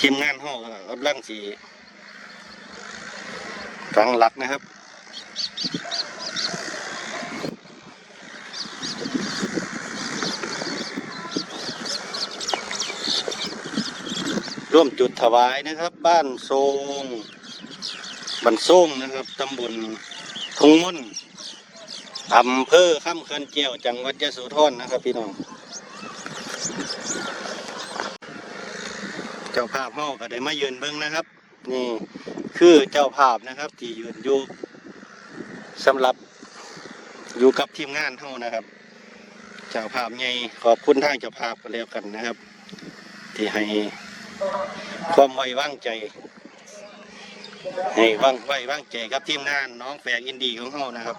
ทีมงานห้องกำลังสีฟังหลักนะครับร่วมจุดถวายนะครับ บ้านทรงบันส่งนะครับตำบลทงมุ่นอำเภอข้ามเขื่อนเจียวจังหวัดยะโสธรนะครับ พี่น้อง เจ้าภาพเฮาก็ได้มายืนเบิ่งนะครับ นี่คือเจ้าภาพนะครับ ที่ยืนอยู่สำหรับอยู่กับทีมงานเฮานะครับ เจ้าภาพใหญ่ขอบคุณทางเจ้าภาพกันแล้วกันนะครับ ที่ให้ความไว้วางใจให้วางไว้วางใจกับทีมงานน้องแฝกอินดีของเฮานะครับ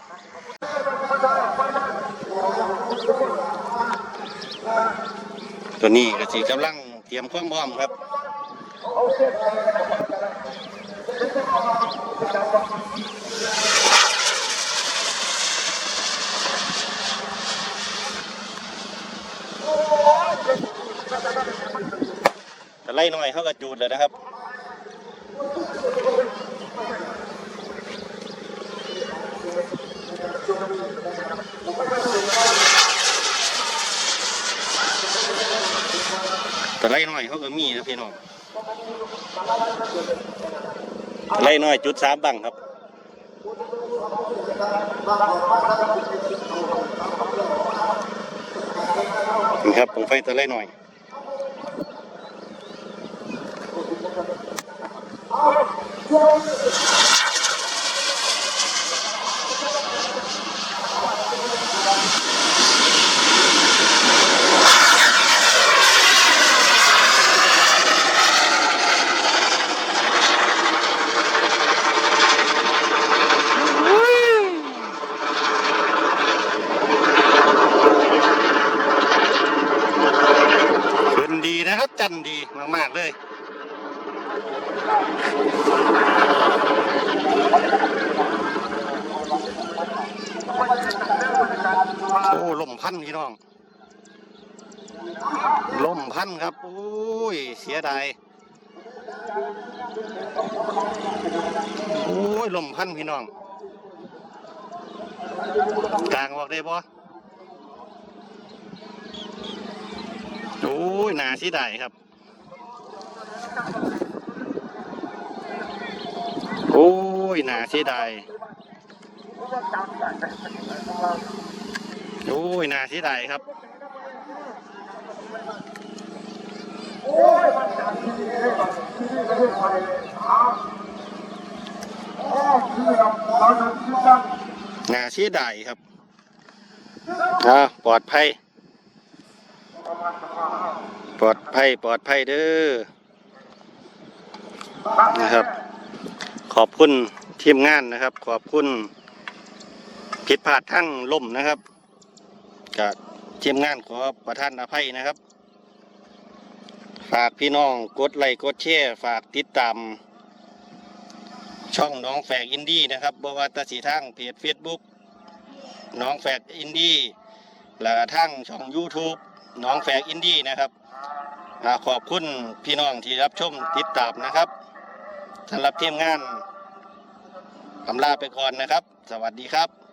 ตัวนี้ก็สิกำลังเตรียมความพร้อมครับ แต่ไล่หน่อยเขาก็จูดเลยนะครับแต่ไล่หน่อยเขาก็มีนะพี่น้อง ไล่หน่อยจุดสามบังครับ นี่ครับผมไฟตัวไล่หน่อย ขึ้น ดจันดีมากๆเลยโอ้ลมพันพี่น้องลมพันครับโอ้ยเสียดายโอ้ยลมพันพี่น้องกลางออกได้ปะ อ้ยหนาสิได้ครับ โอ้ยหนาสิได้โอ้ยหนาสิได้ครับหนาสิได้ครับอ่าปลอดภัย ปลอดภัยปลอดภัยเด้อนะครับ ขอบคุณทีมงานนะครับ ขอบคุณผิดพลาดทั้งล่มนะครับกับทีมงานขอประทานอภัยนะครับ ฝากพี่น้องกดไลค์กดแชร์ฝากติดตาม ช่องน้องแฝกอินดี้นะครับบวาตสีทางเพจ Facebook น้องแฝกอินดี้และทั้งช่อง YouTube น้องแฝกอินดี้นะครับ ขอบคุณพี่น้องที่รับชมติดตามนะครับสำหรับทีมงานอำลาไปก่อนนะครับ สวัสดีครับ